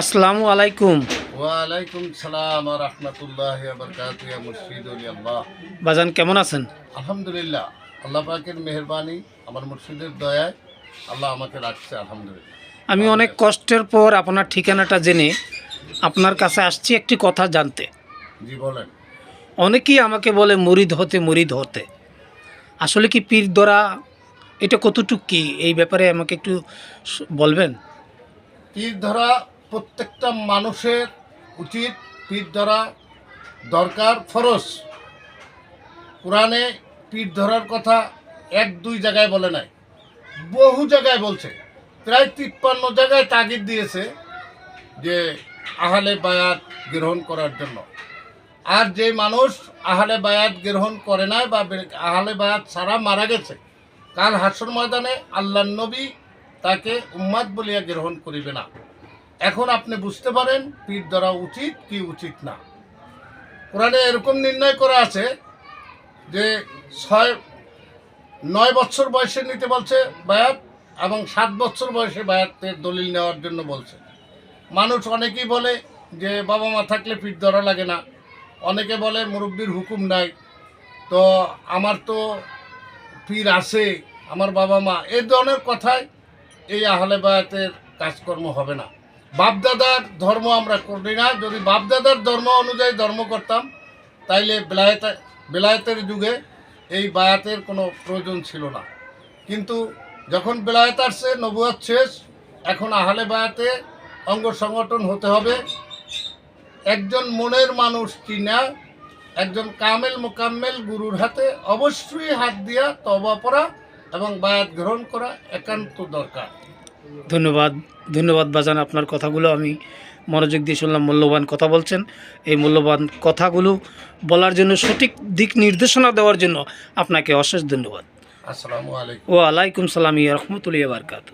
আসসালামু আলাইকুম। ওয়ালাইকুম সালাম রহমতুল্লাহ বরকাত মুর্শিদ আল্লাহ। বাজান কেমন আছেন? আলহামদুলিল্লাহ আল্লাহ পাকের মেহরবানি আমার মুর্শিদের দয়ায় আল্লাহ আমাকে রাখছে আলহামদুলিল্লাহ। আমি অনেক কষ্টের পর আপনার ঠিকানাটা জেনে আপনার কাছে আসছি একটি কথা জানতে। জি বলেন। অনেকেই আমাকে বলে মুরিদ হতে মুরিদ হতে। আসলে কি পীর ধরা এটা কতটুক কি? এই ব্যাপারে আমাকে একটু বলবেন? পীর ধরা প্রত্যেকটা মানুষের উচিত পীর ধরা দরকার, ফরজ। কোরআনে পীর ধরার কথা এক দুই জায়গায় বলে নাই, বহু জায়গায় বলছে। প্রায় তিপ্পান্ন জায়গায় তাগিদ দিয়েছে যে আহলে বায়াত গ্রহণ করার জন্য। আর যে মানুষ আহলে বায়াত গ্রহণ করে নাই বা বে- আহলে বায়াত ছাড়া মারা গেছে, কাল হাসর ময়দানে আল্লাহ নবী তাকে উম্মাদ বলিয়া গ্রহণ করিবে না। এখন আপনি বুঝতে পারেন পীর ধরা উচিত কি উচিত না। কোরআনে এরকম নির্ণয় করা আছে যে ছয়, নয় বছর বয়সে নিতে বলছে বায়াত এবং সাত বছর বয়সে বায়াতের দলিল নেওয়ার জন্য বলছে। মানুষ অনেকেই বলে যে বাবা মা থাকলে পীর ধরা লাগে না। অনেকে বলে মুরব্বীর হুকুম নাই। তো আমার তো পীর আছে, আমার বাবা মা এই ধরনের কথায় এই আহলে বায়াতের কাজকর্ম হবে না। বাপদাদার ধর্ম আমরা করি না। যদি বাপদাদার ধর্ম অনুযায়ী ধর্ম করতাম, তাইলে বেলায়েত বেলায়েতের যুগে এই বায়াতের কোনো প্রয়োজন ছিল না। কিন্তু যখন বেলায়েত আসছে, নবুয়াত শেষ, এখন আহলে বায়াতে অঙ্গ সংগঠন হতে হবে। একজন মনের মানুষ কিনা, একজন কামেল মোকাম্মেল গুরুর হাতে অবশ্যই হাত দিয়া তবা পড়া এবং বায়াত গ্রহণ করা একান্ত দরকার। ধন্যবাদ ধন্যবাদ বাজান আপনার কথাগুলো। আমি মনোযোগ দিয়ে শুনলাম মূল্যবান কথা বলছেন। এই মূল্যবান কথাগুলো বলার জন্য সঠিক দিক নির্দেশনা দেওয়ার জন্য আপনাকে অশেষ ধন্যবাদ। আসসালামু আলাইকুম। ওয়ালাইকুম আলাইকুম সালাম ইয়া রহমতুল্লাহ বারকাত